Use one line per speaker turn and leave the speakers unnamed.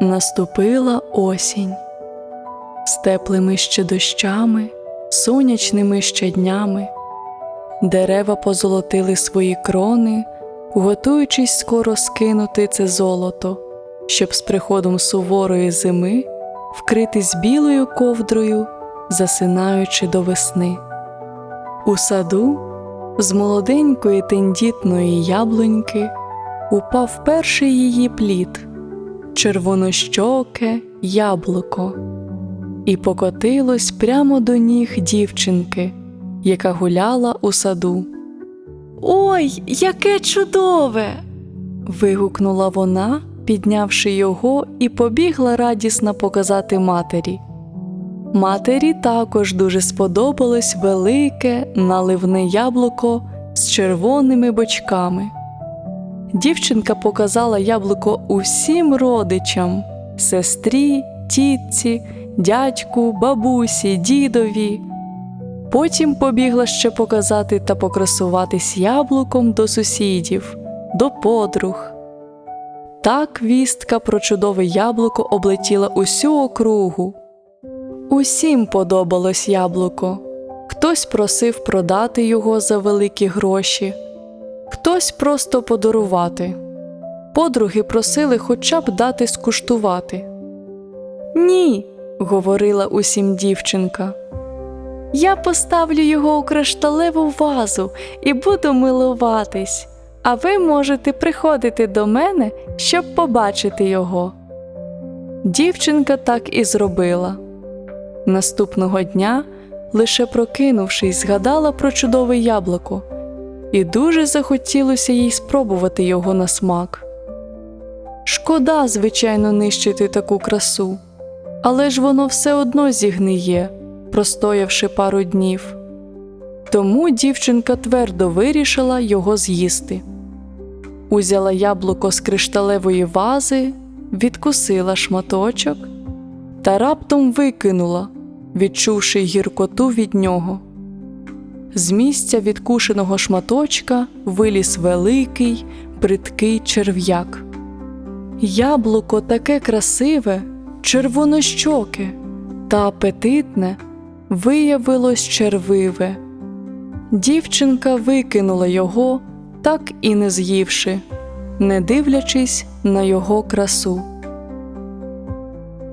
Наступила осінь з теплими ще дощами, сонячними ще днями. Дерева позолотили свої крони, готуючись скоро скинути це золото, щоб з приходом суворої зими вкритись білою ковдрою, засинаючи до весни. У саду з молоденької тендітної яблуньки упав перший її плід, червонощоке яблуко, і покотилось прямо до ніг дівчинки, яка гуляла у саду. Ой, яке чудове! вигукнула вона, піднявши його, і побігла радісно показати матері. Матері також дуже сподобалось велике наливне яблуко з червоними бочками. Дівчинка показала яблуко усім родичам сестрі, тітці, дядьку, бабусі, дідові. Потім побігла ще показати та покрасуватись яблуком до сусідів, до подруг. Так вістка про чудове яблуко облетіла усю округу. Усім подобалось яблуко. Хтось просив продати його за великі гроші, хтось просто подарувати. Подруги просили хоча б дати скуштувати. Ні, говорила усім дівчинка. Я поставлю його у кришталеву вазу і буду милуватись, а ви можете приходити до мене, щоб побачити його. Дівчинка так і зробила. Наступного дня, лише прокинувшись, згадала про чудове яблуко, і дуже захотілося їй спробувати його на смак. Шкода, звичайно, нищити таку красу, але ж воно все одно зігниє, простоявши пару днів. Тому дівчинка твердо вирішила його з'їсти. Узяла яблуко з кришталевої вази, відкусила шматочок та раптом викинула, відчувши гіркоту від нього. З місця відкушеного шматочка виліз великий, бридкий черв'як. Яблуко таке красиве, червонощоке та апетитне виявилось червиве. Дівчинка викинула його, так і не з'ївши, не дивлячись на його красу.